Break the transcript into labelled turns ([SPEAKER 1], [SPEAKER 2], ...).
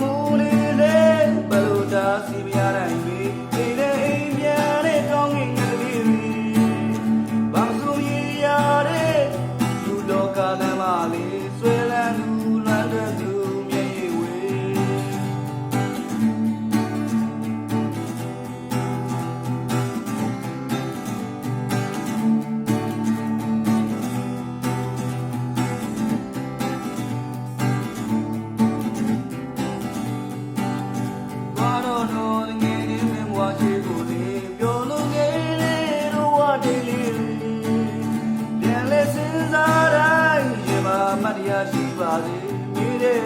[SPEAKER 1] မှုလေးလေးဘလို့သာစီ သေးလေးပြန်လဲစဉ်းစားတိုင်းရင်မှာမတရားရှိပါစေနေတဲ့